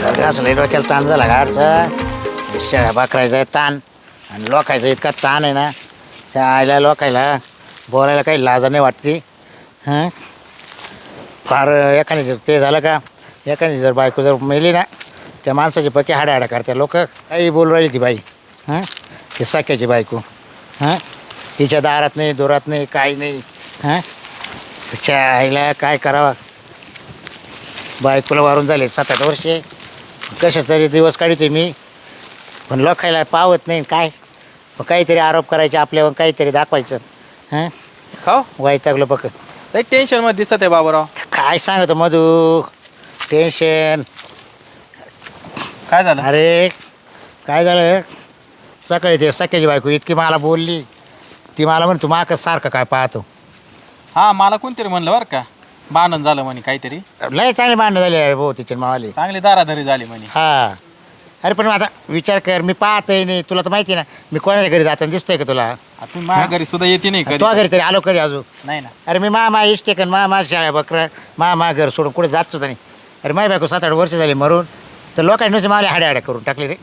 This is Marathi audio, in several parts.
सगळ्याच लई डोक्याला ताण झाला गाडचा शेळ्या बाकरायचा ताण. आणि लोकायचा इतका ताण आहे ना त्या आईला लोकायला बोलायला काही लाजा नाही वाटते. हां? फार एखादी जर ते झालं का एखादी जर बायको जर मेली ना त्या माणसाची पक्की हाडाहाडा करते लोक. काही बोलू राहिली ती बाई. हां? ते सख्याची बायको. हां? तिच्या दारात नाही दोरात नाही काही नाही. हां? तिच्या आईला काय करावं? बायकोला वारून झाले सात आठ वर्षे. कसे तरी दिवस काढते मी. पण लोकायला पावत नाही काय. मग काहीतरी आरोप करायचे आपल्यावर काहीतरी दाखवायचं. हां? खाऊ वाईटागलं बघ. लई टेन्शनमध्ये दिसत आहे बाबूराव. काय सांगतो मधू? टेन्शन काय झालं? अरे काय झालं? सकाळी ते सकाळची बायको इतकी मला बोलली. ती मला म्हण तू माकच सारखं काय पाहतो? हा मला कोणतरी म्हणलं बरं का. भांडण झालं म्हणे काहीतरी. लय चांगली मांडणं झाली अरे भाऊ तिचे मावाली. चांगली दाराधरी झाली म्हणे. हा. अरे पण आता विचार कर मी पाहतही नाही तुला तर माहिती आहे ना मी कोणाच्या घरी जाताना दिसतोय का तुला? आ, तुम्ही माझ्या घरी सुद्धा येते नाही कधी तुझ्या घरी तरी आलो कधी अजून? नाही ना. अरे मी मा मा इष्टेकन मा मा शाळा बकर मा मा घर सोडून कुठे जात सुद्धा नाही. अरे माय बायको सात आठ वर्ष झाली मरून तर लोकांनी नुसते मला हाड्या हाड्या करून टाकले रे.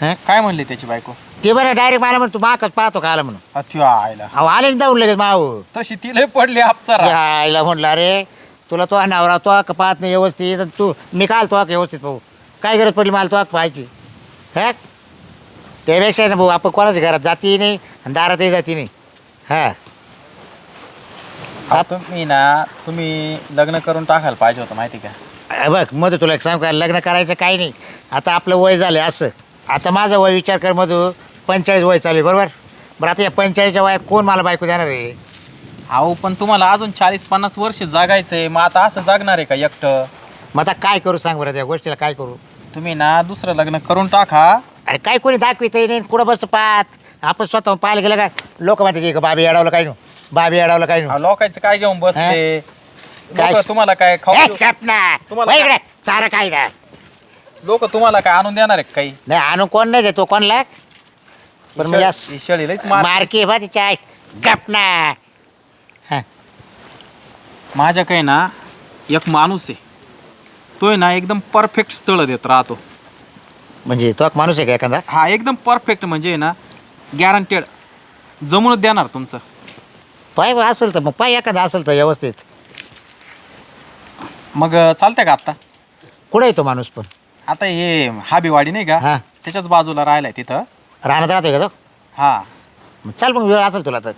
हां? काय म्हणली त्याची बायको? ते बरं डायरेक्ट मला म्हणतो माकच पाहतो का आला म्हणून. अथ्यू आईला अहो आले ना जाऊन लगेच माव. तशी ती लय पडली अप्सरा. आईला म्हणलं अरे तुला तो नवरा तो का पाहत नाही व्यवस्थित? आणि तू मी काल तो का व्यवस्थित पाहू? काय गरज पडली मला तो पाहायची? हा? त्यापेक्षा ना भाऊ आपण कोणाच्या घरात जाती नाही आणि दारातही जाती नाही. हा. अहो, तुम्ही ना तुम्ही लग्न करून टाकायला पाहिजे होतं माहिती का? अ, बघ मधू तुला एक सांग का? लग्न करायचं काही नाही. आता आपलं वय झालं असं. आता माझं वय विचार कर मधू. पंचेचाळीस वय चालू आहे बरोबर? बरं आता या पंचेचाळीसच्या वयात कोण मला बायको देणार आहे? अहो पण तुम्हाला अजून चाळीस पन्नास वर्ष जगायचंय मग आता असं जगणार आहे का एकटं? मग आता काय करू सांग बरं त्या गोष्टीला काय करू? तुम्ही ना दुसरं लग्न करून टाका. अरे काय कोणी दाखवितही नाही कुठं बसतो पाहत आपण स्वतः पाहायला गेलं का? लोक म्हणतात की बाबी अडवलं काय नु? बाबी अडवलं काय नु? अहो, लोकांचं काय घेऊन बसले काय- लोक तुम्हाला काय ए, खाऊ गप ना. तुम्हाला वळ इकडे. चारा काय लोक तुम्हाला काय आणून देणार आहे का काही? नाही आणून कोण नाही देतो कोणला? पण मी ही यास- शेळी- ही शेळी लईच मार मारकी बा तिच्या आई. गप ना. हा. माझ्या काही ना एक माणूस आहे. तो आहे ना एकदम परफेक्ट स्थळ देत राहतो. म्हणजे तो एक माणूस आहे का एखादा? हा एकदम परफेक्ट म्हणजे आहे ना गॅरंटेड जमूनच देणार तुमचं. पाय बा असेल तर मग पाय एखादा असेल तर व्यवस्थित. मग अं, चालतंय का आता कुठे येतो माणूस पण? आता हे हाबीवाडी नाही का? हा. त्याच्याच बाजूला राहिलाय तिथं. राहण्यात राहतोय का तो? हा. मग चल मग वेळ असेल तुला तर.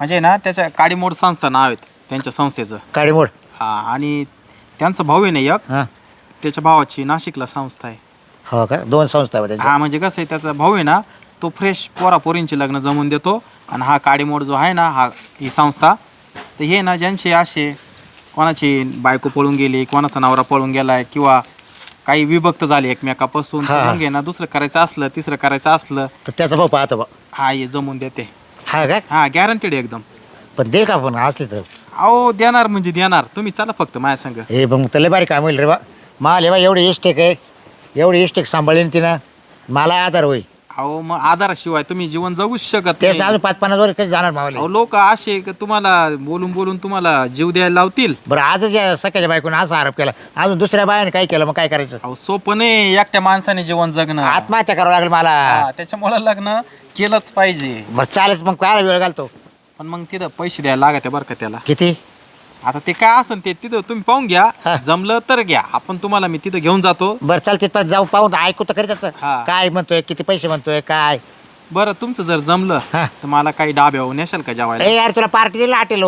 म्हणजे ना त्याच्या काडीमोड संस्था नाव आहेत त्यांच्या संस्थेचं. काळी मोड हा आणि त्यांचा भाऊ आहे ना एक हां. त्याच्या भावाची नाशिकला संस्था आहे. हो का? दोन संस्था त्यांच्या. हा म्हणजे कसं आहे त्याचा भाऊ आहे ना तो फ्रेश पोरा पोरींचे लग्न जमवून देतो आणि हा काडीमोड जो आहे ना हा ही संस्था तर हे ना ज्यांचे असे कोणाची बायको पळून गेली कोणाचा नवरा पळून गेलाय किंवा काही विभक्त झाले एकमेकापासून तर हा. मग आहे ना दुसरं करायचं असलं तिसरं करायचं असलं. तर त्याचा भाऊ पाहतो बा. हा हे जमवून देते. हा का? हा गॅरंटेड एकदम. पण दे का पण असली तर. अहो देणार म्हणजे देणार. तुम्ही चला फक्त माझ्या संग. हे मग त्याला बारी काम होईल रे बा. मला बा एवढी इस्टेक आहे. एवढी इस्टेक सांभाळीन तिनं. मला आधार होईल. अहो मग आधाराशिवाय तुम्ही जीवन जगूच शकत तेच ना नाही. अजून पाच पन्नास वर कधी जाणार मावले? अहो लोक असे का तुम्हाला बोलून बोलून तुम्हाला जीव द्यायला लावतील? बरं आजच या सकाळच्या बायकोने असा आरोप केला. अजून दुसऱ्या बायाने काय केलं मग काय करायचं? अहो सोपं नाही एकट्या माणसाने जीवन जगणं. आत्महत्या करावं लागेल मला. हा, त्याच्यामुळं लग्न केलंच पाहिजे. बरं चालेल मग काय वेळ घालतो? पण मग तिथं पैसे द्यायला लागत बरं का त्याला. किती? आता ते काय असन ते तिथं तुम्ही पाहून हा. घ्या जमलं तर घ्या. आपण तुम्हाला मी तिथं घेऊन जातो. बरं चाल तिथपर्यंत जाऊ पाहून ऐकू तर खरी त्याचं. हा. काय म्हणतोय किती पैसे म्हणतोय काय? बरं तुमचं जर जमलं हा. तर मला काही डाब्यावर नेशाल का जेवायला? ए यार तुला पार्टी दिली आटेल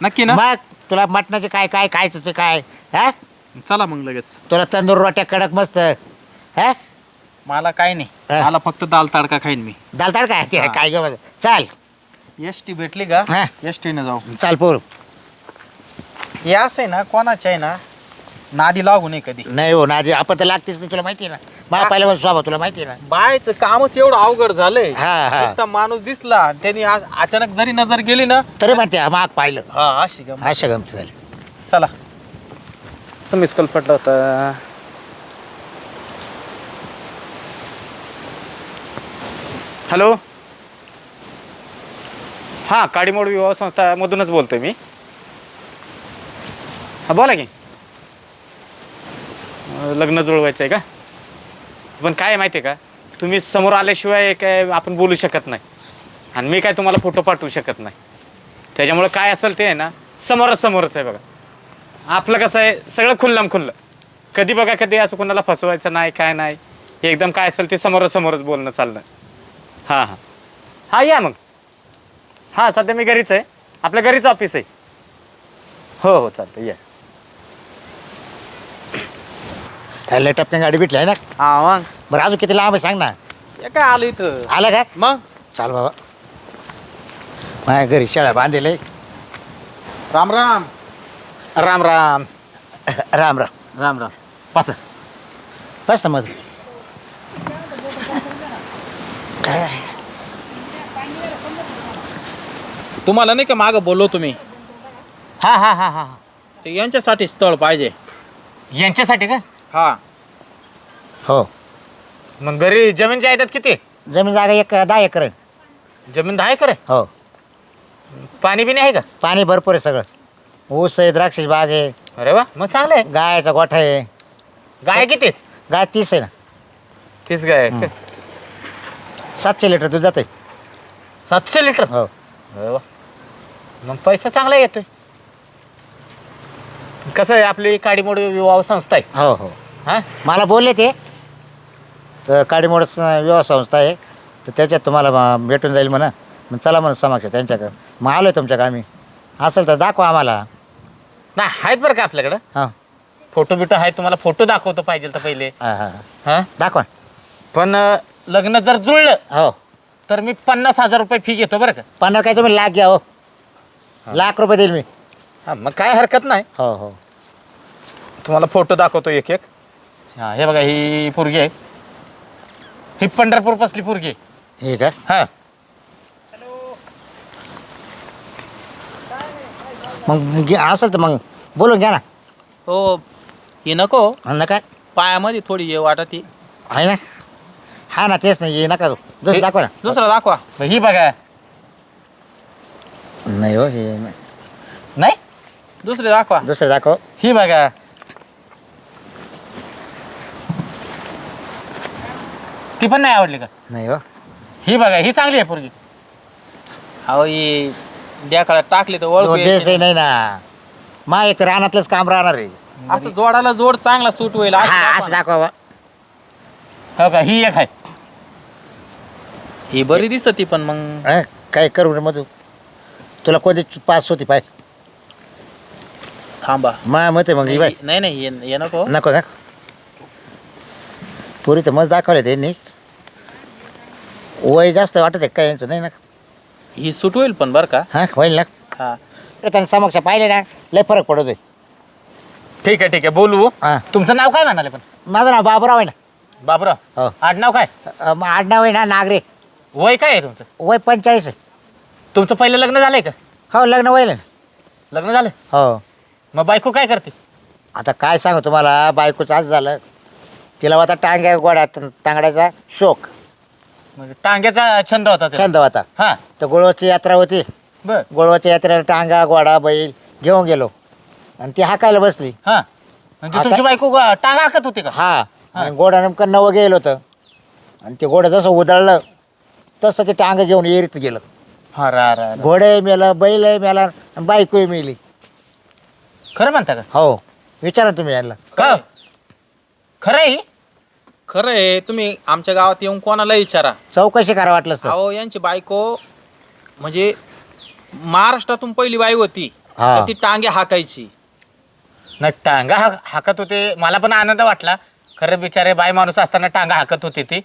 नक्की ना? मग तुला मटणाचे काय काय खायचं ते काय? हा? चला मग लगेच. तुला तंदूर रोट्या कडक मस्त. हा? मला काही नाही. हा. मला फक्त दाल तडका खाईन मी. दालताड काय ते हा. काय घेऊ चाल. एस टी भेटली का? हा. एस टीने जाऊ. चाल पोर. हे असं आहे ना कोणाचं आहे ना नादी लागू नये कधी. नाही हो नाजी आपण तर लागतेच नाही तुला माहिती आहे ना. मला पहिल्या स्वभाव तुला माहिती आहे ना. बायचं कामच एवढं अवघड झालंय. हा, हा. नुसता माणूस दिसला आणि त्यांनी आज अचानक जरी नजर गेली ना तरी म्हणते हा, माग पाहिलं. हा अशी गंमत. अशा गमती झाली. चला. मिस कॉल पडला होता. हॅलो हां काडीमोड विवाह संस्थामधूनच बोलतो मी. हां बोला की. लग्न जुळवायचं आहे का? पण काय आहे माहिती आहे का? तुम्ही समोर आल्याशिवाय काय आपण बोलू शकत नाही. आणि मी काय तुम्हाला फोटो पाठवू शकत नाही. त्याच्यामुळे काय असेल ते आहे ना समोरासमोरच आहे बघा. आपलं कसं आहे सगळं खुल्लम खुल्लं. कधी बघा कधी असं कोणाला फसवायचं नाही काय नाही. एकदम काय असेल ते समोरासमोरच बोलणं चाललं. हां हां. हां या मग. हां सध्या मी घरीच आहे. आपल्या घरीच ऑफिस आहे. हो हो चालतं या. काय टपने गाडी भेटली आहे ना. हा मग? बरं अजून किती लांब आहे सांग ना. हे काय आलं इथं? आलं का? मग? चाल बाबा. माझ्या घरी शाळा बांधलेले राम राम. राम राम. राम राम. राम राम. पास बस ना मग. काय तुम्हाला नाही का मागं बोललो तुम्ही? हां हां हां हां. ते यांच्यासाठी स्थळ पाहिजे. यांच्यासाठी का? हा. हो. मग घरी जमीन जायदाद किती? जमीन जागा एक दहा एकर आहे. जमीन दहा एकर आहे? हो. पाणी बिणी आहे का? पाणी भरपूर आहे सगळं. ऊस आहे द्राक्षाची बाग आहे. अरे वा मग चांगलं आहे. गायचा गोठा आहे. गाय किती? आहेत? गाय तीस आहे ना. तीस गाय. आहेत का? सातशे लिटर दूध जाते सातशे लिटर? हो. अरे वा. मग पैसा चांगला येतोय. कसं आहे आपली काडीमोड विवाह संस्था आहे? हो हो. हां? मला बोलले ते. तर काडीमोड विवाह संस्था आहे. तर त्याच्यात तुम्हाला म- भेटून जाईल म्हणा. मग चला म्हणून समक्ष त्यांच्याकडं. मग आलो तुमच्याकडे आम्ही. असेल तर दाखवा आम्हाला. नाही आहेत बरं का आपल्याकडं? हां. फोटो बिटो आहे तुम्हाला फोटो दाखवतो पाहिजे तर पहिले. हां हां. हां? दाखवा. पण अं, लग्न जर जुळलं हो. तर मी पन्नास हजार रुपये फी घेतो बरं का? पन्नास काय तुम्ही लाख घ्या हो. लाख रुपये देईल मी. हां मग काय हरकत नाही. हो हो. तुम्हाला फोटो दाखवतो एक एक हां हे बघा ही पोरगी आहे. ही पंढरपूर पासली पोरगी आहे. हे का हां. मग घे- असेल तर मग बोलून घ्या ना. हो हे नको. हा ना काय? पायामध्ये थोडी ये वाटत. ती आहे ना? हा ना तेच नाही हे नका दुसरं हे- दाखवा ना. दुसरं दाखवा. मग ही बघा. नाही हो हे नाही. नाही? दुसरे दाखवा. दुसरं दाखव. ही बघा. ती पण नाही आवडली का? नाही हो. ही बघा ही चांगली आहे पोरगी. अहो ही द्याकाळात टाकली तर ओळख तो देश नाही ना. मा एक रानातलंच काम राहणार आहे. असं जोडाला जोड चांगला सूट होईल असं हा दाखवा असं. दाखवा. बा. हो का? ही एक आहे. ही बरी दिसत ती पण मग. हं? काय करू रे मधू? तुला कोणती पास होती पाय? थांबा. मा मत आहे मग ही बाय. नाही नाही हे- हे नको. नको ना. पुरी तर मस्त दाखवले त्यांनी. वय जास्त वाटत आहे काय यांचं? नाही ना ही सूट होईल पण बरं का? हा होईल ना. हा. त्यांनी समक्ष पाहिले ना लय फरक पडतोय ठीक आहे ठीक आहे. बोलू. हा. तुमचं नाव काय म्हणाले पण? माझं नाव बाबूराव आहे ना. बाबराव? हो. आडनाव काय? अ, मग आडनाव आहे ना नागरे. वय काय आहे तुमचं? वय पंचेचाळीस आहे. तुमचं पहिलं लग्न झालंय का? हो लग्न होईल ना. लग्न झालं? हो. मग बायको काय करते? आता काय सांगू तुम्हाला? बायकोचं आज झालं. तिला होता टांग्या गोड्या तांगड्याचा शोक. म्हणजे टांग्याचा छंद होता त्याला. छंद होता. हा. तर गोळवाची यात्रा होती. बर. गोळवाच्या यात्रेला टांगा गोडा बैल घेऊन गेलो. आणि ती हाकायला बसली. हा. म्हणजे आता- तुमची बायको ग- टांगा हाकत होती का? हा. आणि गोडा नेमकं नवं गेलं होतं. आणि ते घोडं जसं उधळलं तसं ते टांग घेऊन एरीत गेलं. हा रा रा रा. घोडे मेलं बैल मेला आणि बायकोही मेली. खरं म्हणता का? हो. विचारा तुम्ही यांना. का? खरं आहे? खरं आहे तुम्ही आमच्या गावात येऊन कोणाला विचारा. चौकशी करा वाटलं तर अहो यांची बायको म्हणजे महाराष्ट्रातून पहिली बाई होती. हा. तर ती टांगे हाकायची. नाही टांगा हा हाकत होते. मला पण आनंद वाटला. खरं बिचारे बाय माणूस असताना टांगा हाकत होते ती.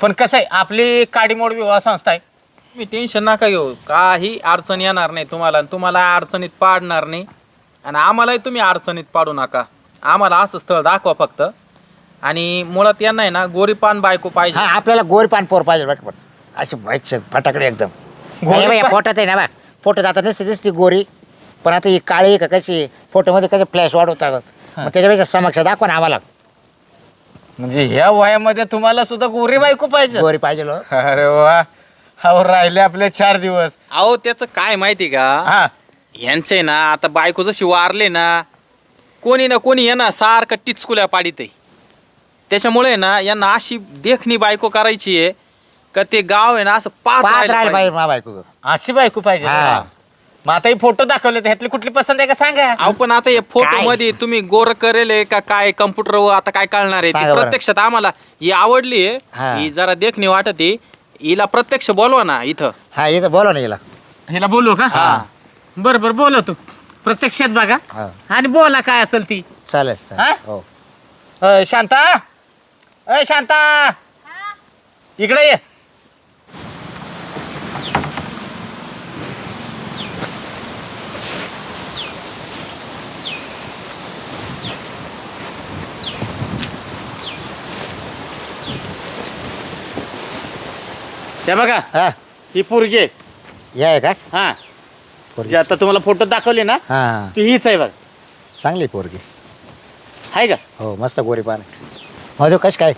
पण कसं आहे आपली काडीमोड विवाह संस्था आहे. तुम्ही टेन्शन नका घेऊ. काही अडचण येणार नाही तुम्हाला आणि तुम्हाला अडचणीत पाडणार नाही. आणि आम्हालाही तुम्ही अडचणीत पाडू नका. आम्हाला असं स्थळ दाखवा फक्त. आणि मुळात यांना आहे ना गोरीपान बायको हा पाहिजे आपल्याला गोरी पान पोर पाहिजे पण. अशी बाईक फटाकडे एकदम. गोरी गोरी पान- फोटोत आहे ना बा. फोटोत आता नसते दिसती गोरी. पण आता ही काळी आहे का कशी फोटोमध्ये कसे फ्लॅश वाढवतात. मग त्याच्यापेक्षा समक्ष दाखवा ना आम्हाला. म्हणजे ह्या वयामध्ये तुम्हाला सुद्धा गोरी बायको पाहिजे. गोरी पाहिजे हो. अरे वा. हो राहिले आपले चार दिवस. अहो त्याचं काय माहिती का? हा. यांचे ना आता बायको जशी वारले ना कोणी ना कोणी आहे ना सारखं टिचकुल्या पाडीत आहे त्याच्यामुळे ना यांना अशी देखणी बायको करायची आहे का ते गाव आहे ना असं पाहत पाच राहिलं राहिले पाहिजे. पाहिजे मा बायको अशी बायको पाहिजे हा. मग आता हे फोटो दाखवले ह्यातली कुठली पसंत आहे का सांगा अहो पण आता हे फोटो काय? मध्ये तुम्ही गोर करेल आहे का काय कम्प्युटर आता काय कळणार आहे सांगा ती बरं. प्रत्यक्षात आम्हाला ही आवडली आहे हा. जरा देखणी वाटत आहे हिला प्रत्यक्ष बोलवा ना इथं हा येतं बोला ना हिला हिला बोलू का हा. बरं बरं बोलवतो प्रत्यक्षात बघा हा आणि बोला काय असेल ती चालेल चालेल. हा? हो अ, शांता अय शांता! इकडे ये. ते बघा हा. ही पोरगी आहे. या का? हा. पोरगी. जे आता तुम्हाला फोटो दाखवले ना हा. ती हीच आहे बघ. चांगली पोरगी. आहे का? हो मस्त गोरी पान मधू कश काय?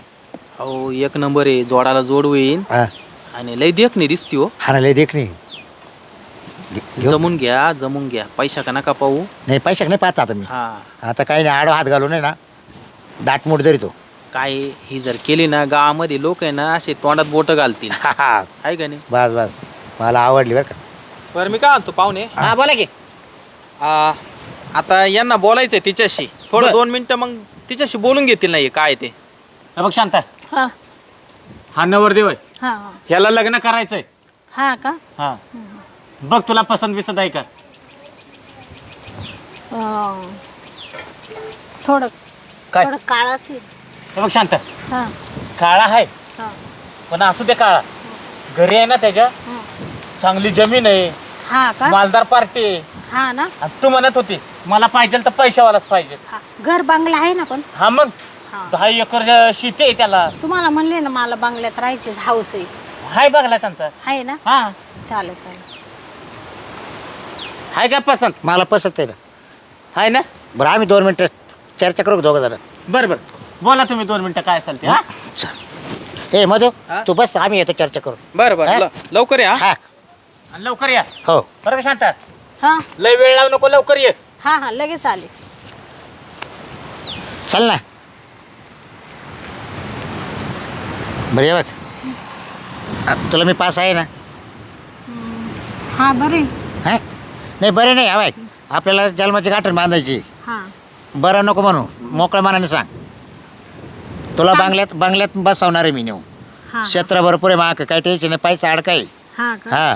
अहो एक नंबर आहे. जोडाला जोड होईन. हा. आणि लय देखणी दिसती हो. हा ना लय देखणी. घेऊ? जमून घ्या जमून घ्या. पैसा का नका पाहू. नाही पैशाक नाही पाहत आता मी? हा. आता काही नाही आडो हात घालून आहे ना दाटमूट धरी तो काय ही? जर केली ना गावामध्ये लोक आहे ना असे तोंडात बोट घालतील. हा हा. आहे का नाही? बस बस. मला आवडली बरं का. बरं मी काय म्हणतो पाहुणे? हा बोला की. आ, आता यांना बोलायचंय तिच्याशी. थोडं. दोन मिनिटं मग तिच्याशी बोलून घेतील नाही काय ते. हे बघ शांता. हा. हा नवरदेव आहे. हा. ह्याला लग्न करायचंय. हा का? हा. बघ तुला पसंत बिसंत आहे का? अं, थोडं काय? थोडं काळाच आहे. हे बघ शांत. हा. काळा आहे. हा. पण असू दे काळा. घरी आहे ना त्याच्या? हा. चांगली जमीन आहे. हा का? मालदार पार्टी आहे. हा ना? आणि तू म्हणत होती मला पाहिजे तर पैशावालाच पाहिजे हा. घर बंगला आहे ना पण? हा मग. दहा एकर शेती आहे त्याला. तुम्हाला म्हणले ना मला बंगल्यात राहायचीच हाऊस आहे. हाय बघला त्यांचा. आहे ना? हा. चालेल चालेल. हाय का पसंत? मला पसंत आहे ना. हाय ना? बरं आम्ही दोन मिनटं चर्चा करू दोघं जण बरं बरं. बोला तुम्ही दोन मिनिटं काय असेल ते हा? ए मधू हा? तू बस आम्ही येतो चर्चा करू बरं बरं? ल- लवकर या. हा. आणि लवकर या. हो. बरं का शांत? हा? लय वेळ लावू नको लवकर ये. हा हा लगेच आले. चल ना. बरं ये बघ. आ, तुला मी पास आहे ना? हा बरे हा? नाही बरे नाही हवाय आपल्याला जन्माची गाठण बांधायची. हा. बरं नको म्हणू. मोकळ्या मनाने सांग. तुला बांगल्यात बांगल्यात बसवणार आहे मी नेऊ हा. क्षेत्र भरपूर आहे माग काय टेन्शन नाही पैसा अडकाय हा का? हा.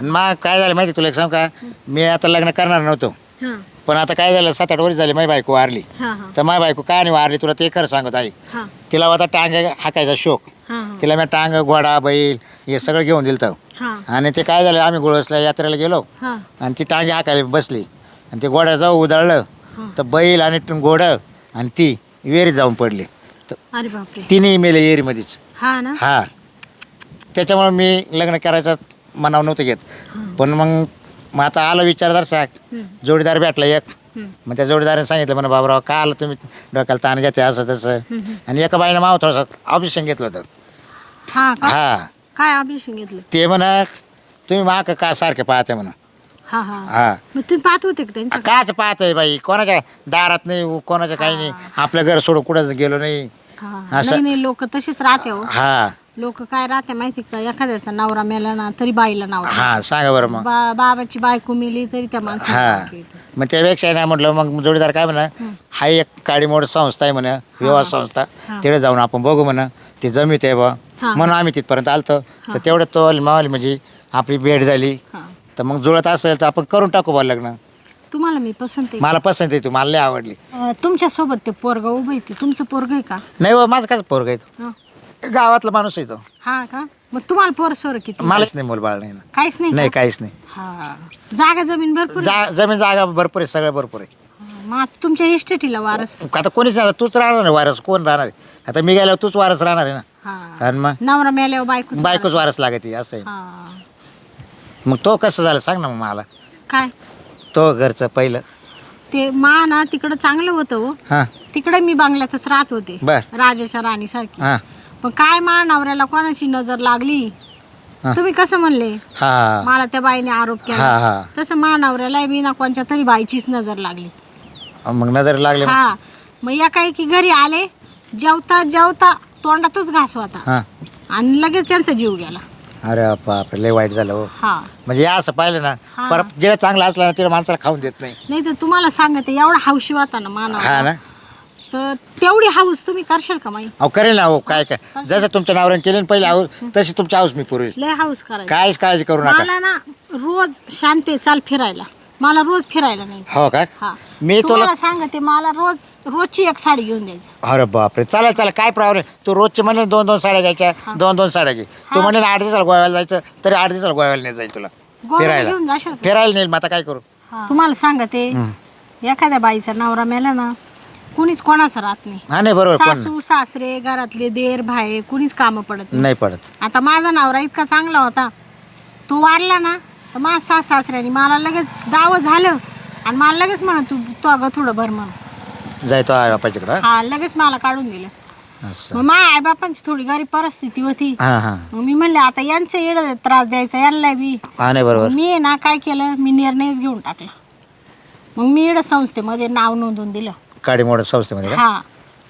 आणि मग काय झालं माहिती तुला एक सांग का? मी आता लग्न करणार नव्हतो. हा. पण आता काय झालं सात आठ वर्ष झाली माझी बायको वारली. हा हा. तर माझी बायको काय नाही वारली तुला ते खरं सांगत आहे. हा. तिला होता टांग हाकायचा शोक. हा तिला मी टांग घोडा बैल हे सगळं घेऊन दिलं तर हा. आणि ते काय झालं आम्ही गुळसला यात्रेला गेलो. हा. आणि ती टांगी हाकायला बसली. आणि ते घोड्या जाऊ उधळलं. तर बैल आणि ट- घोडं आणि ती विहिरीत जाऊन पडली. तर अरे बापरे. तिन्ही मेले विहिरीमध्येच. हा ना? हा. त्याच्यामुळे मी लग्न करायचं मनाव नव्हतं घेत. पण मग मग आता आलं विचारदार साहेब. जोडीदार भेटला एक. मग त्या जोडीदाराने सांगितलं म्हणा बाबराव का आलं तुम्ही डोक्याला ताण घेते असं तसं. आणि एका बाईनं माव थोडंसं ऑपरेशन घेतलं होतं. हा का? हा. काय ऑपरेशन घेतलं? ते म्हणा तुम्ही माग का सारखे पाहते म्हणा. हा हा. हा. मग तुम्ही पाहत होते का त्यांच्या काच पाहतोय बाई. कोणाच्या दारात नाही कोणाच्या काही नाही. आपलं घर सोडून कुठं गेलो नाही. हा. असं- नाही नाही लोक तसेच राहते हो. हा. लोक काय राहते माहिती का? एखाद्याचा नवरा मेला ना तरी बाईला नाव हा सांगा बरं मग. बा बाबाची बायको मेली तरी त्या हा. मग त्यापेक्षा नाही म्हटलं मग जोडीदार काय म्हणा हा. एक काडीमोड संस्था आहे म्हणा विवाह संस्था. हा. तिकडे जाऊन आपण बघू म्हणा ते जमीत आहे बा. हा. म्हणून आम्ही तिथपर्यंत आलतो. तर तेवढं तो मावली म्हणजे आपली भेट झाली. हा. तर मग जुळत असेल तर आपण करून टाकू बा लग्न. तुम्हाला मी पसंत आहे. मला पसंत आहे तू मला लय आवडली. अं, तुमच्यासोबत ते पोरग उभं आहे ते. तुमचं पोरग आहे का? नाही बा माझं काय पोरग आहे. तो. हं. गावातला माणूस आहे तो. हा का? मग तुम्हाला पोर सोर किती? मलाच नाही मुलबाळ नाही ना. काहीच नाही नाही का? काहीच नाही. हा. जागा जमीन भरपूर आहे? जा जमीन जागा भरपूर आहे सगळं भरपूर आहे. हा, मग आता तुमच्या इस्टेटीला वारस. आता कोणीच नाही तूच राहणार आहे वारस. कोण राहणार आहे? आता मी गेल्यावर तूच वारस राहणार आहे ना. हा. आणि मग? नवरा मेल्यावर बायको बायकोच वारस लागत आहे, असं आहे. हा. मग तो कसं झालं सांग ना मग मला. काय? तो घरचं पहिलं. ते मा ना तिकडं चांगलं होतं हो. हां. तिकडे मी बांगल्यातच राहत होते. बर. राजाच्या राणी सारखी हां. पण काय मा नवऱ्याला कोणाची नजर लागली? हा. तुम्ही कसं म्हणले? हां. मला त्या बाईने आरोप हा केला. हा तसं मा नवऱ्याला मी ना कोणच्या तरी बाईचीच नजर लागली. मग नजर लागले मग. हा. मग या काही की घरी आले जेवता जेवता तोंडातच घास होता. हा. आणि लगेच त्यांचा जीव गेला. अरे बापरे लय वाईट झालं हो. हा. म्हणजे या असं पाहिलं ना हा. परत जेव्हा चांगलं असलं ना तिला माणसाला खाऊन देत नाही. नाही तर तुम्हाला सांगते एवढा हौशी होता ना हा माना ना? तर तेवढी हाऊस तुम्ही करशाल का माई? अहो करेल ना हो काय काय? जसं तुमच्या नावरान केले ना पहिले हाऊस तशी तुमची हाऊस मी पुरवेल लय हाऊस करायची. काहीच काळजी करू नका. मला ना रोज शांते चाल फिरायला. मला रोज फिरायला नाही हो का? हा. मी तुला तुम्हाला सांगते मला रोज रोजची एक साडी घेऊन द्यायची. अरे बापरे. चालेल चालेल काय प्रॉब्लेम तू रोजचे म्हणे दोन दोन साड्या घ्यायच्या. दोन दोन साड्या घे. तू म्हणे आठ दिवसाला गोव्याला जायचं तरी आठ दिवसाला गोव्याला नाही जाईल तुला. गोव्याला फिरायला. घेऊन जाशाल का? फिरायला नेईल मग आता काय करू? तुम्हाला सांगते एखाद्या बाईचा नवरा मेला ना कुणीच कोणाचं राहत नाही. हा नाही बरोबर कोण सासू सासरे घरातले देर भाई कुणीच कामं पडत नाही. नाही पडत. आता माझा नवरा इतका चांगला होता. तो वारला ना तर माझ्या सास सासऱ्याने मला लगेच दावं झालं. आणि मला लगेच म्हणा तू तो अगं थोडं भर म्हणून. जायतो आई बापाच्याकडं हा? लगेच मला काढून दिलं. असं. मग माझ्या आईबापांची थोडी गरीब परिस्थिती होती. हा हा. मग मी म्हणले आता यांचं येड त्रास द्यायचा यांना बी. हा नाही बरोबर. मी आहे ना काय केलं? मी निर्णयच घेऊन टाकला. मग मी इकडं संस्थेमध्ये नाव नोंदवून दिलं. काडी मोड संस्थेमध्ये का? हा.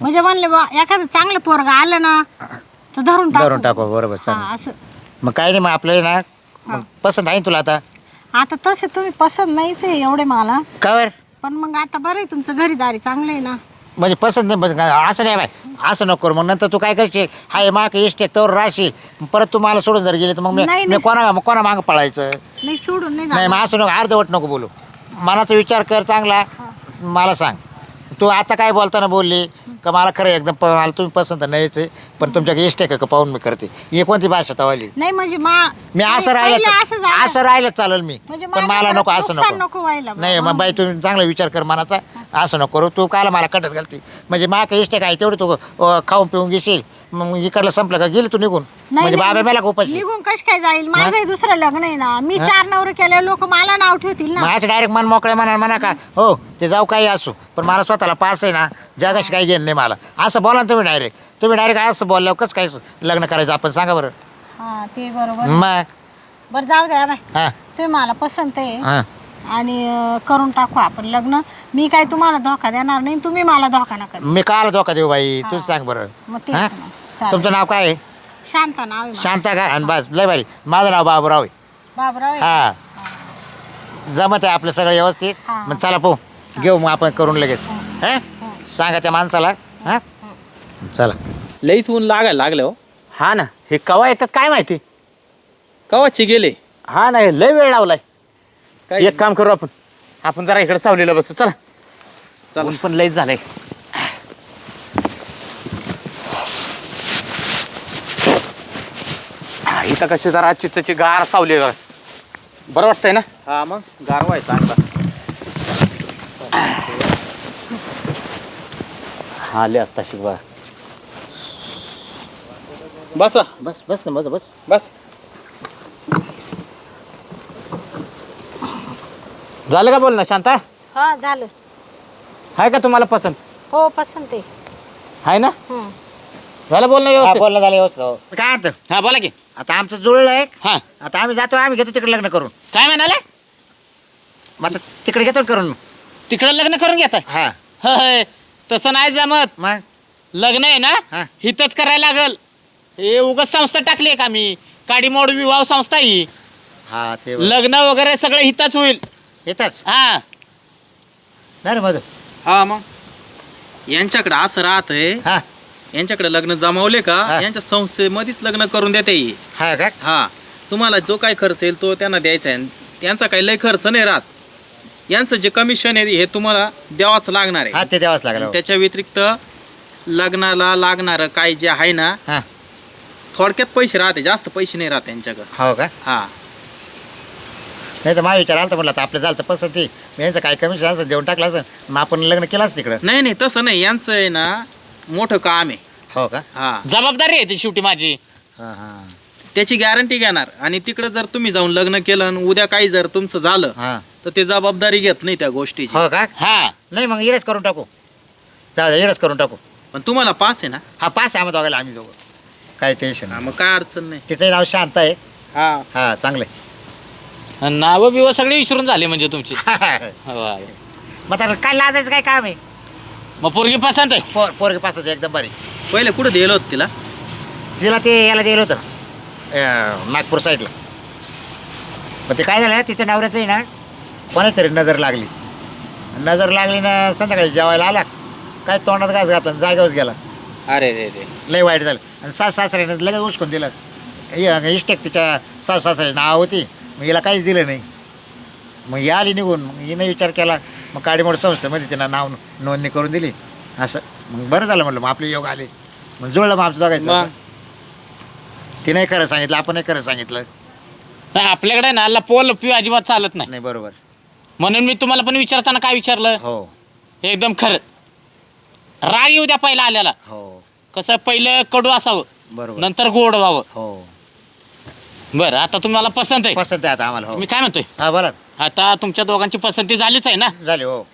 म्हणजे म्हणले बा एखादं चांगलं पोरग आलं ना तर धरून टाकू. धरून टाकू बरोबर चालेल. हा असं. मग काही नाही मग आपल्याला ना मग पसंत आहे ना तुला आता? आता तसे तुम्ही पसंत नाहीच आहे एवढे मला. कवर पण मग आता बरं आहे तुमचं घरीदारी चांगलं आहे ना. म्हणजे पसंत नाही म्हणजे काय, असं नाही बाय असं नको करू. मग नंतर तू काय करशील? हाय माग इष्ट तोर राहशील. परत तू मला सोडून जर गेली तर मग मी नाही, मी नाही. कोणा मग कोणा मागं पळायचं? नाही सोडून नाही नाही जाणार. मग असं नको अर्धवट नको बोलू. मनाचा विचार कर चांगला. मला सांग. तू आता काय बोलताना बोलली? का मला खरं एकदम प- मला तुम्ही पसंत नाहीच आहे. पण तुमच्याकडे इष्ट आहे का पाहून मी करते. ही कोणती भाषा तवाली नाही म्हणजे मा मी असं पहिले राहिलं असं झालं. असं राहिलं चालेल मी. म्हणजे पण मला नको असं नुकसान नको. नको व्हायला नाही मग बाई तुम्ही चांगला विचार कर मनाचा. असं नको करू. तू कायला मला कटत घालते. म्हणजे मा काही इष्ट काय तेवढं तू अं, खाऊन पिऊन घेशील. मग इकडलं संपलं का गेली तू निघून? नाही, म्हणजे नाही. बाबा मेला खूपच निघून कश काय जाईल? माझंही दुसरं लग्न आहे ना. मी चार नवरे केले लोक मला नाव ठेवतील ना. असं डायरेक्ट मन मोकळ्या म्हणा म्हणा का हो ते जाऊ काही असू. पण मला स्वतःला पास आहे ना जगाशी काही घेणं नाही मला. असं बोला ना तुम्ही डायरेक्ट तुम्ही डायरेक्ट असं बोलल्यावर कसं काय लग्न करायचं आपण सांगा बरं. हा ते बरोबर. मग? बरं जाऊ द्या बाय. हां. तुम्ही मला पसंत आहे. हां. आणि अं, करून टाकू आपण लग्न. मी काय तुम्हाला धोका देणार नाही तुम्ही मला धोका नका देऊ. मी काला धोका देऊ बाई तूच सांग बरं. मग तेच हां? ना चालेल. तुमचं नाव काय आहे? शांत नाव आहे माझं. शांता का? आणि बस लय बारी माझं नाव बाबूराव आहे. बाबराव आहे. हा. जमत आहे आपलं सगळं व्यवस्थित? हा. मग चला पाहू. घेऊ मग आपण करून लगेच. हा. सांगा त्या माणसाला. हा. चला. लईच ऊन लागायला लागलं हो. हा ना हे कवा येतात काय माहिती? कवाचे गेले? हा नाही लय वेळ लावलाय. काय एक काम करू आपण. आपण जरा इकडे सावलीला बसू चला. ऊन पण लयच झालंय. हा, इथं कशी जरा चित्तची गार सावली आहे. बरं वाटतंय ना? हा मग. गारवा आहे चांगला. हा आले आत्ता शिकवा बसा. बस बस ना बस बस. बस. झालं का बोल ना शांता? हा झालं. आहे का तुम्हाला पसंत? हो पसंत आहे. आहे ना? हं. झालं बोल ना हा व्यवस्थित बोलणं झालं व्यवस्थित हो. काय म्हणतं हा बोला की. आता आमचं जुळलं आहे हा. आता आम्ही जातो आम्ही घेतो तिकडे लग्न करून. काय म्हणाले? मग आता तिकडे घेतो ना करून तिकडे लग्न करून घेताय? हा. होय. तसं नाही जमत. मग? लग्न आहे ना? हा. हितच करायला लागल. हे उगाच संस्था टाकली आहे का मी? काडीमोड विवाह संस्था ही. हा ते लग्न वगैरे सगळं हितच होईल. येतच हा. नाही रे मधू हा मग? यांच्याकडे असं राहतंय. हा. यांच्याकडे लग्न जमावले का? हा. यांच्या संस्थेमध्येच लग्न करून देते ही. हा का? हा. तुम्हाला जो काय खर्च येईल तो त्यांना द्यायचा आहे. त्यांचा काही लय खर्च नाही राहत. यांचं जे कमिशन आहे हे तुम्हाला द्यावाच लागणार हा आहे ते द्यावाच लागलं. त्याच्या व्यतिरिक्त लग्नाला लागणारं काय जे आहे ना हा. थोडक्यात पैसे राहते जास्त पैसे नाही राहत त्यांच्याकडे हो का? हा. नाही तर माझा विचार आला तर म्हटलं आता आपलं झालं तर पसंती यांचं काय कमिशन असं देऊन टाकलं असं मग आपण लग्न केलंच तिकडं. नाही नाही तसं नाही. यांचं आहे ना मोठं काम आहे. हो का? हा. जबाबदारी आहे ती शेवटी माझी. हा हा. त्याची गॅरंटी घेणार. आणि तिकडे जर तुम्ही जाऊन लग्न केलं आणि उद्या काही जर तुमचं झालं हा. तर ते जबाबदारी घेत नाही त्या गोष्टीची. हो का? हा. नाही मग इडच करून टाकू. चालेल इडच करून टाकू. पण तुम्हाला पास आहे ना? हा पाच आहे आम्ही दोघायला आम्ही दोघं. काही टेन्शन हा, नाही. मग काय अडचण नाही. तिचंही नाव शांत आहे. हा. हा चांगलं नाव बिव सगळे विचारून झाले म्हणजे तुमची. आहे होय. मग आता काय लाजायचं काय काम आहे? मग पोरगी पसंत आहे. पोर पोरगी पासच एकदम बरी पहिले कुठे दिलं होतं तिला? तिला ते याला दिलं होतं अं, नागपूर साईडला मग ते काय झालं तिच्या नवऱ्याचं आहे ना कोणातरी नजर लागली. नजर लागली ना संध्याकाळी जेवायला आला. काय तोंडात घास घातला जागेवर गेला. अरे रे रे. लय वाईट झालं. आणि सास सासऱ्याने लगेच उचकून दिलं. इ- इष्टेक तिच्या सास सासऱ्याची नाव होती. मग हिला काहीच दिलं नाही. मग ही आली निघून. मग हिनं विचार केला. मग काडीमोड संस्थेमध्ये तिनं नाव नोंदणी करून दिली. असं. मग बरं झालं म्हटलं मग आपले योग आले. मग जुळलं मग आमचं दोघायचं मग? असं. तिने खरं सांगितलं. आपणही खरं सांगितलं. नाही, आपल्याकडे ना. लपव लपवी अजिबात चालत नाही. नाही बरोबर. म्हणून मी तुम्हाला पण विचारताना काय विचारलं? हो एकदम खरं. राग येऊ द्या पहिला आल्याला. हो. कसं पहिलं कडू असावं बरोबर. नंतर गोड व्हावं. हो. बरं आता तुम्हाला पसंत आहे. पसंत आहे आता आम्हाला हो. मी काय म्हणतोय? हा बोला. आता तुमच्या दोघांची पसंती झालीच आहे ना? झाले हो.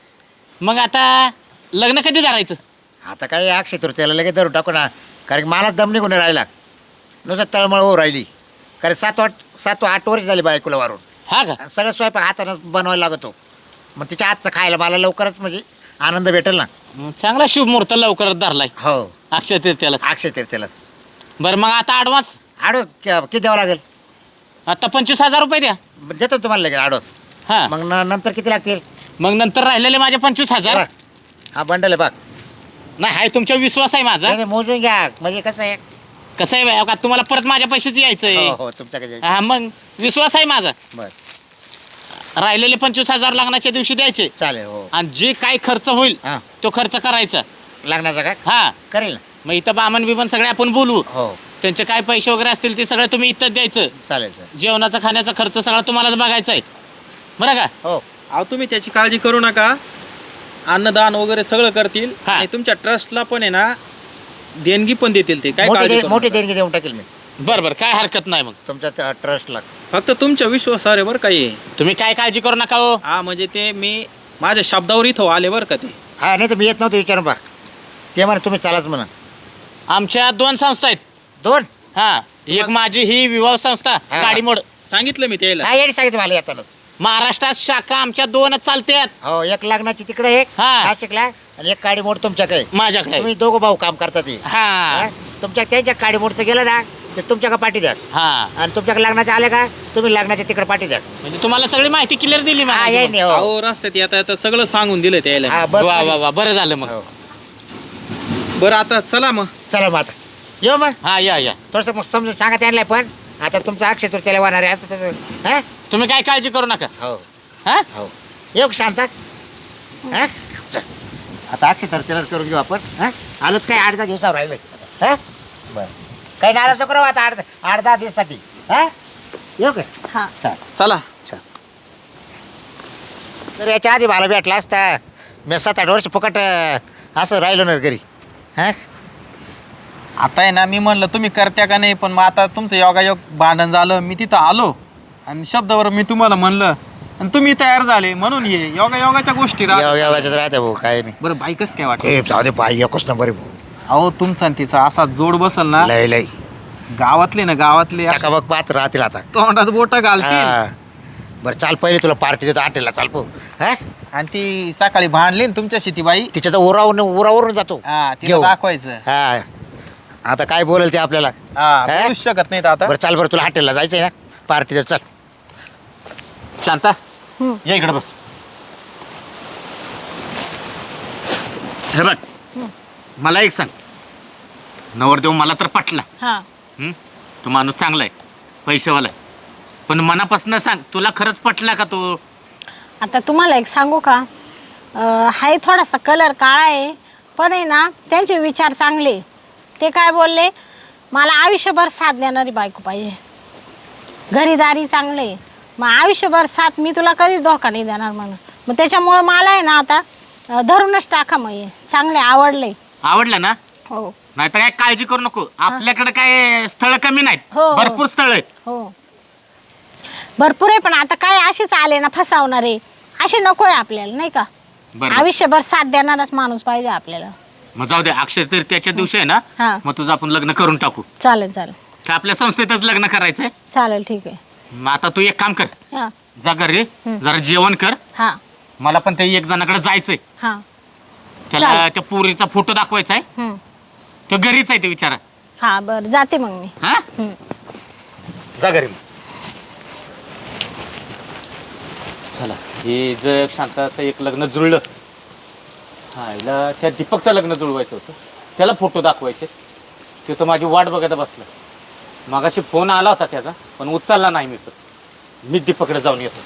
मग आता लग्न कधी करायचं? आता काय अक्षय तृतीयाला लगेच धरून टाकू ना. कारण की मलाच दम निघून राहिला. नुसतं तळमळ हो राहिली. कारण सात आठ सात आठ वर्ष झाली बायकोला वारून. हा का? आणि सगळं स्वयंपाक हातानं बनवायला लागतो. मग तिच्या हातचं खायला मला लवकरच म्हणजे आनंद भेटेल ना. मग चांगला शुभ मुहूर्त लवकरच धरलाय. हो. अक्षय तृतीयाला अक्षय तृतीयालाच. बरं मग आता ॲडव्हान्स आडोस क- किती द्यावं लागेल? आता पंचवीस हजार रुपये द्या. देतो ना तुम्हाला लगेच आडोस हा. मग न- नंतर किती लागतील? मग नंतर राहिलेले माझे पंचवीस हजार. हा बंडल आहे बघ. नाही हाय तुमच्या विश्वास आहे माझा. नाही, मोजून घ्या. म्हणजे कसं आहे? कसं आहे बाई, का तुम्हाला परत माझ्या पैशाच यायचंय? हो हो तुमच्याकडे हा मग विश्वास आहे माझा. बरं. राहिलेले पंचवीस हजार लग्नाच्या दिवशी द्यायचे. चालेल हो. आणि जे काय खर्च होईल हां. तो खर्च करायचा. लग्नाचा का? हा. करेल ना. मग इथं बामन बिमन सगळे आपण बोलवू हो. त्यांचे काय पैसे वगैरे असतील ते सगळं तुम्ही इथं द्यायचं. चालेल चालेल. जेवणाचा खाण्याचा खर्च सगळा तुम्हालाच बघायचा आहे. बरं का? हो. अहो तुम्ही त्याची काळजी करू नका. अन्नदान वगैरे सगळं करतील. हा. आणि तुमच्या ट्रस्टला पण आहे ना देणगी पण देतील ते. काय मोठी काळजी दे- करू मोठी नका. देणगी देऊन टाकेल मी. बरं बरं. काय हरकत नाही मग. तुमच्या ट्रस्टला. फक्त तुमच्या विश्वासावर आहे बरं काही तुम्ही काय काळजी करू नका हो. हा म्हणजे ते मी माझ्या शब्दावर इथं आले बरं का ते. हा नाही तर मी येत नव्हतो विचारून बा ते म्हणा तुम्ही चालाच म्हणा. आमच्या दोन संस्था आहेत. दोन? हा एक माझी ही विवाह संस्था हा. गाडीमोड सांगितलं मी त्याला. हा येणे सांगितलं मला येतानाच. महाराष्ट्रात शाखा आमच्या दोनच चालतात हो एक लग्नाची तिकडे एक हा. नाशिकला आणि एक काडी मोड तुमच्याकडे. माझ्याकडे. तुम्ही दोघं भाऊ काम करतात ते. हा. हा? तुमच्या त्यांच्या काडी मोडचं गेलं ना ते तुमच्याकडे पाठी द्या. हा. आणि तुमच्याकडे लग्नाचे आले का तुम्ही लग्नाच्या तिकडे पाठी द्या. म्हणजे तुम्हाला सगळी माहिती क्लिअर दिली हा मला येईन हो. अहो रस्त्यात येता येता सगळं सांगून दिलं त्याला. हा बस वा वा वा बरं झालं मग. हो. बरं आता चला मग. चला मग आता. येऊ मग. हा या या. थोडंसं मग समजून सांगा त्यांना पण. आता तुमचं अक्षय तृतीयाला वाहणार आहे असं तसं. हा? तुम्ही काय काळजी करू नका. हो. हा? हो. येऊ का शांत? हा? चल. आता अक्षय तृतीयालाच करून घेऊ आपण. हा? आलोच काय आठ दहा दिवसावर राहिले हा? बरं. काही नाराज नको राहू आता आठ आठ दहा दिवसासाठी. हा? येऊ का? हा. चाल. चला. चल. तर याच्या आधी मला भेटला असता. मी सात आठ वर्ष फुकट अं, असं राहिलो ना घरी. हा? आता आहे ना मी म्हणलं तुम्ही करत्या का नाही? पण मग आता तुमचं योगायोग भांडण झालं मी तिथं आलो. आणि शब्दावर मी तुम्हाला म्हणलं आणि तुम्ही तयार झाले म्हणून ये योगा योगाच्या गोष्टी राहते भाऊ काय नाही. बरं बाईकच काय वाटत ए जाऊ दे पाय एकच नंबर आहे भाऊ. अहो तुमचा आणि तिचा असा जोड बसल ना. लय लय. गावातले ना गावातले टाका बघ पाहत राहतील आता. तोंडात बोट घालतील. हा. बरं चाल पहिले तुला पार्टी देतो हॉटेलला चाल पो हा? आणि ती सकाळी भांडली ना तुमच्याशी ती बाई तिच्या तर उरावरून उरावरून जातो. हा तिला घेऊ. दाखवायचं. हा. आता काय बोलेल ते आपल्याला? हा हा? बोलूच शकत नाहीत आता. बरं चाल बरं तुला हॉटेलला जायचंय ना? पार्टी चल. शांता हम्म. या इकडे बस. हे बघ मला एक सांग. नवरदेव मला तर पटला. हा. हं? तो माणूस चांगला आहे पैसेवाला आहे. पण मनापासून सांग तुला खरंच पटला का तो? आता तुम्हाला एक सांगू का? हाय थोडासा कलर काळा आहे पण आहे ना त्यांचे विचार चांगले ते काय बोलले? मला आयुष्यभर साथ देणारी बायको पाहिजे. घरीदारी चांगले मग आयुष्यभर साथ मी तुला कधीच धोका नाही देणार म्हणून. मग त्याच्यामुळं मला आहे ना आता अं, धरूनच टाका मग हे. चांगले आवडले. आवडला ना? हो. नाहीतर काय काळजी करू नको. आपल्याकडे काय स्थळ कमी नाहीत. हो, हो. भरपूर स्थळ आहेत. हो. भरपूर आहे पण आता काय असेच आले ना फसावणारे. असे नको आहे आपल्याला नाही का? बरं. आयुष्यभर साथ देणाराच माणूस पाहिजे आपल्याला. मग जाऊ दे अक्षय तर त्याच्या दिवशी आहे ना हा. मग तुझं आपण लग्न करून टाकू. चालेल चालेल. का आपल्या संस्थेतच लग्न करायचंय. चालेल ठीक आहे. मग आता तू एक काम कर. हा. जा घरी हं. जरा जेवण कर. हा. मला पण त्या एक जणाकडे जायचंय. हां. त्याला चालेल. त्या पोरीचा फोटो दाखवायचा आहे हं. तो घरीच आहे ते विचारा. हां बरं. जाते मग मी. हा? हं. जा घरी मग. चला हे जर शांताचं एक लग्न जुळलं. हा हिला त्या दीपकचं लग्न जुळवायचं होतं. त्याला फोटो दाखवायचे. ते तो माझी वाट बघायला बसलं. मागाशी फोन आला होता त्याचा पण उचलला नाही मी पण. मी दीपकडे जाऊन येतो.